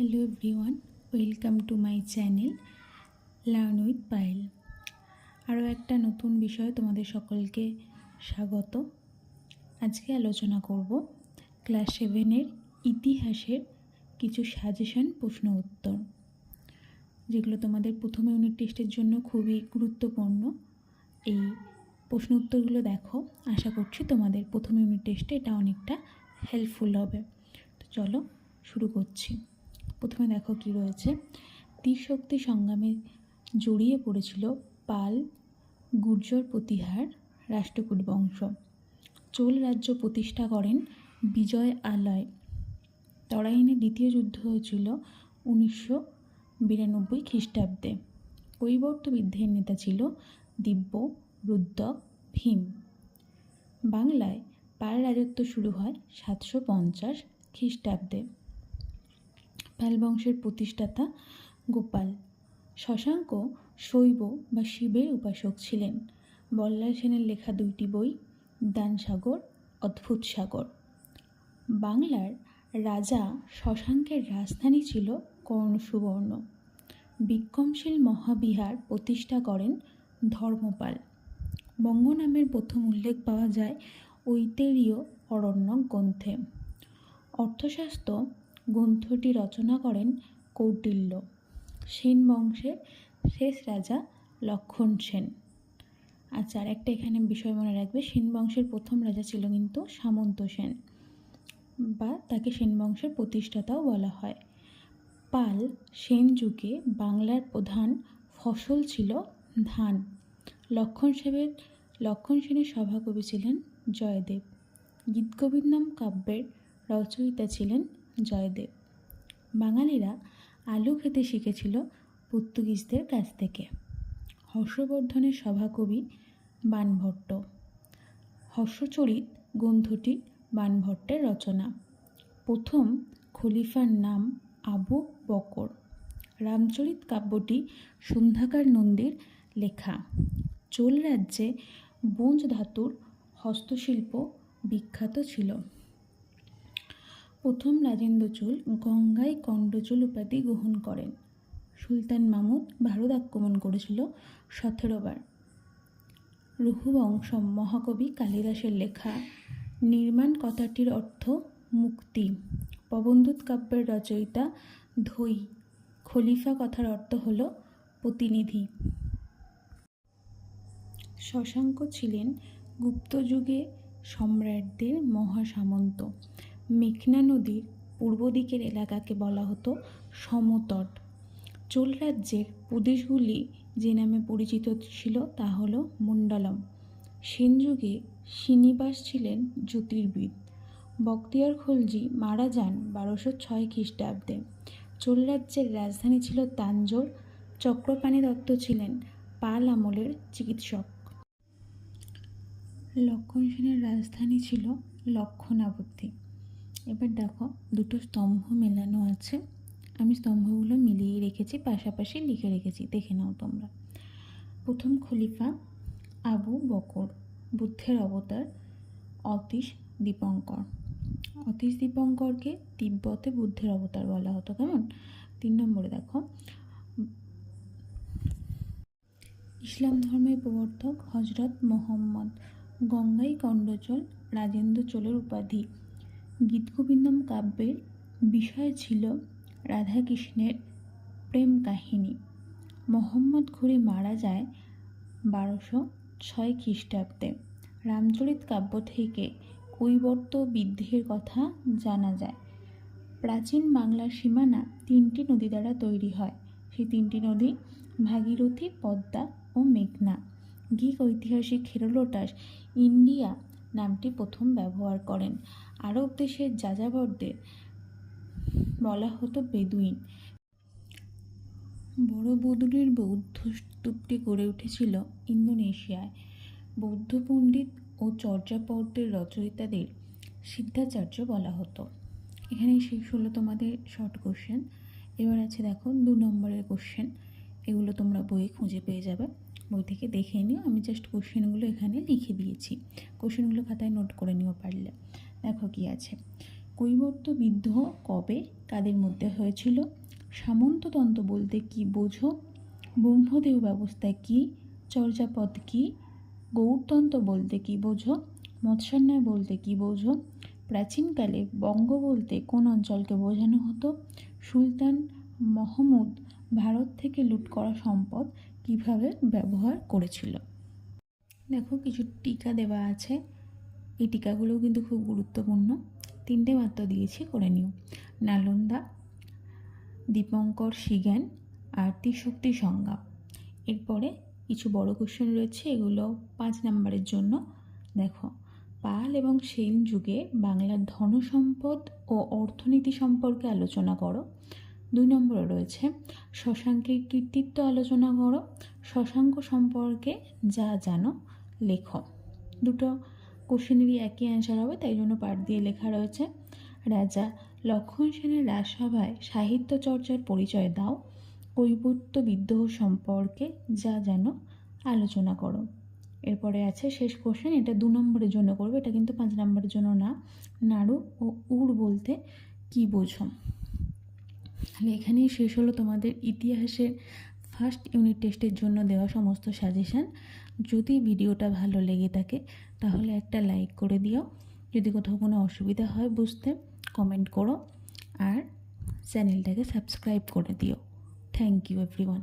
Hello everyone welcome to my channel learn with Payel আরও একটা নতুন বিষয় তোমাদের সকলকে স্বাগত। আজকে আলোচনা করব ক্লাস সেভেনের ইতিহাসের কিছু সাজেশন প্রশ্ন, উত্তর, যেগুলো তোমাদের প্রথম ইউনিট টেস্টের জন্য খুবই গুরুত্বপূর্ণ। এই প্রশ্ন উত্তরগুলো দেখো, আশা করছি তোমাদের প্রথম ইউনিট টেস্টে এটা অনেকটা হেল্পফুল হবে। তো চলো শুরু করছি। প্রথমে দেখো কি রয়েছে। ত্রিশক্তি সংগ্রামে জড়িয়ে পড়েছিল পাল, গুর্জর প্রতিহার, রাষ্ট্রকূট বংশ। চোল রাজ্য প্রতিষ্ঠা করেন বিজয় আলয়। তরাইনে দ্বিতীয় যুদ্ধ হয়েছিল উনিশশো বিরানব্বই খ্রিস্টাব্দে। কৈবর্তবিদ্যের নেতা ছিল দিব্য রুদ্রক ভীম। বাংলায় পাল রাজত্ব শুরু হয় সাতশো পঞ্চাশ খ্রিস্টাব্দে। পাল বংশের প্রতিষ্ঠাতা গোপাল। শশাঙ্ক শৈব বা শিবের উপাসক ছিলেন। বল্লাল সেনের লেখা দুইটি বই দানসাগর অদ্ভুত সাগর। বাংলার রাজা শশাঙ্কের রাজধানী ছিল কর্ণসুবর্ণ। বিক্রমশীল মহাবিহার প্রতিষ্ঠা করেন ধর্মপাল। বঙ্গ নামের প্রথম উল্লেখ পাওয়া যায় ঐতেরীয় অরণ্য গ্রন্থে। অর্থশাস্ত্র গ্রন্থটি রচনা করেন কৌটিল্য। সেন বংশের শেষ রাজা লক্ষণ সেন। আচ্ছা আর একটা এখানে বিষয় মনে রাখবে। সেন বংশের প্রথম রাজা ছিল কিন্তু সামন্ত সেন বা তাকে সেন বংশের প্রতিষ্ঠাতাও বলা হয়। পাল সেন যুগে বাংলার প্রধান ফসল ছিল ধান। লক্ষণ সেনের লক্ষণ সেনের সভাকবি ছিলেন জয়দেব। গীতগোবিন্দম কাব্যের রচয়িতা ছিলেন জয়দেব। বাঙালিরা আলু খেতে শিখেছিল পর্তুগিজদের কাছ থেকে। হর্ষবর্ধনের সভাকবি বানভট্ট। হর্ষচরিত গ্রন্থটি বানভট্টের রচনা। প্রথম খলিফার নাম আবু বকর। রামচরিত কাব্যটি সন্ধ্যাকার নন্দীর লেখা। চোল রাজ্যে ব্রোঞ্জ ধাতুর হস্তশিল্প বিখ্যাত ছিল। প্রথম রাজেন্দ্র চোল গঙ্গায় কণ্ডচোল উপাধি গ্রহণ করেন। সুলতান মামুদ ভারত আক্রমণ করেছিল সতেরো বার। রঘুবংশম মহাকবি কালিদাসের লেখা নির্মাণ কথাটির অর্থ মুক্তি। পবনদূত কাব্যের রচয়িতা ধৈ। খলিফা কথার অর্থ হল প্রতিনিধি। শশাঙ্ক ছিলেন গুপ্ত যুগে সম্রাটদের মহাসামন্ত। মেঘনা নদীর পূর্ব দিকের এলাকাকে বলা হতো সমতট। চোল রাজ্যের প্রদেশগুলি যে নামে পরিচিত ছিল তা হল মণ্ডলম। সেন যুগে শ্রীনিবাস ছিলেন জ্যোতির্বিদ। বক্তিয়ার খলজি মারা যান বারোশো ছয় খ্রিস্টাব্দে। চোল রাজ্যের রাজধানী ছিল তাঞ্জোর। চক্রপাণি দত্ত ছিলেন পাল আমলের চিকিৎসক। লক্ষণ সেনের রাজধানী ছিল লক্ষণাবতী। এবার দেখো, দুটো স্তম্ভ মেলানো আছে। আমি স্তম্ভগুলো মিলিয়ে রেখেছি, পাশাপাশি লিখে রেখেছি। দেখে নাও তোমরা। প্রথম খলিফা আবু বকর, বুদ্ধের অবতার অতীশ দীপঙ্কর। অতীশ দীপঙ্করকে তিব্বতে বুদ্ধের অবতার বলা হতো, কেমন? তিন নম্বরে দেখো। ইসলাম ধর্মের প্রবর্তক হজরত মোহাম্মদ গঙ্গাই কণ্ডচল রাজেন্দ্র চোলের উপাধি। গীতগোবিন্দম কাব্যের বিষয় ছিল রাধাকৃষ্ণের প্রেম কাহিনী। মোহাম্মদ ঘুরে মারা যায় বারোশো ছয় খ্রিস্টাব্দে। রামচরিত কাব্য থেকে কৈবর্ত বিদ্যের কথা জানা যায়। প্রাচীন বাংলার সীমানা তিনটি নদী দ্বারা তৈরি হয়। সেই তিনটি নদী ভাগীরথী, পদ্মা ও মেঘনা। গ্রিক ঐতিহাসিক হেরোলোটাস ইন্ডিয়া নামটি প্রথম ব্যবহার করেন। আরব দেশের যাযাবরদের বলা হতো বেদুইন। বড় বদুরের বৌদ্ধ স্তূপটি গড়ে উঠেছিল ইন্দোনেশিয়ায়। বৌদ্ধ পণ্ডিত ও চর্যাপদের রচয়িতাদের সিদ্ধাচার্য বলা হতো। এখানেই শেষ হলো তোমাদের শর্ট কোশ্চেন এবার আছে দেখো দু নম্বরের কোশ্চেন এগুলো তোমরা বইয়ে খুঁজে পেয়ে যাবে। বই থেকে দেখে নিও। আমি জাস্ট কোশ্চেনগুলো এখানে লিখে দিয়েছি। কোশ্চেনগুলো খাতায় নোট করে নিও পারলে। দেখো কি আছে। কৈবর্ত বিদ্রোহ কবে কাদের মধ্যে হয়েছিল? সামন্ততন্ত্র বলতে কি বোঝো? ব্রহ্মদেহ ব্যবস্থা কি? চর্যাপদ কি? গৌরতন্ত্র বলতে কি বোঝো? মৎস্যান্যায় বলতে কি বোঝো? প্রাচীনকালে বঙ্গ বলতে কোন অঞ্চলকে বোঝানো হতো? সুলতান মহমুদ ভারত থেকে লুট করা সম্পদ কীভাবে ব্যবহার করেছিল? দেখো কিছু টিকা দেওয়া আছে। এই টিকাগুলোও কিন্তু খুব গুরুত্বপূর্ণ। তিনটে মাত্র দিয়েছি, করে নিও। নালন্দা, দীপঙ্কর সিজ্ঞান আর ত্রিশক্তি সংজ্ঞা। এরপরে কিছু বড় কোশ্চেন রয়েছে, এগুলো পাঁচ নাম্বারের জন্য। দেখো, পাল এবং সেন যুগে বাংলার ধনসম্পদ ও অর্থনীতি সম্পর্কে আলোচনা করো। দুই নম্বরে রয়েছে, শশাঙ্কের কৃতিত্ব আলোচনা করো। শশাঙ্ক সম্পর্কে যা জানো, লেখো। দুটো কোশ্চেনেরই একই অ্যান্সার হবে, তাই জন্য পাঠ দিয়ে লেখা রয়েছে। রাজা লক্ষণ সেনের রাজসভায় সাহিত্য চর্চার পরিচয় দাও কৈবর্ত বিদ্রোহ সম্পর্কে যা যেন আলোচনা করো। এরপরে আছে শেষ কোশ্চেন এটা দু নম্বরের জন্য করবে, এটা কিন্তু পাঁচ নম্বরের জন্য না। নাড়ু ও উড় বলতে কি বোঝো? তাহলে এখানেই শেষ হলো তোমাদের ইতিহাসের ফার্স্ট ইউনিট টেস্টের জন্য দেওয়া সমস্ত সাজেশান যদি ভিডিওটা ভালো লেগে থাকে, তাহলে একটা লাইক করে দিও। যদি কোথাও কোনো অসুবিধা হয় বুঝতে কমেন্ট করো। আর চ্যানেলটাকে সাবস্ক্রাইব করে দিও। Thank you everyone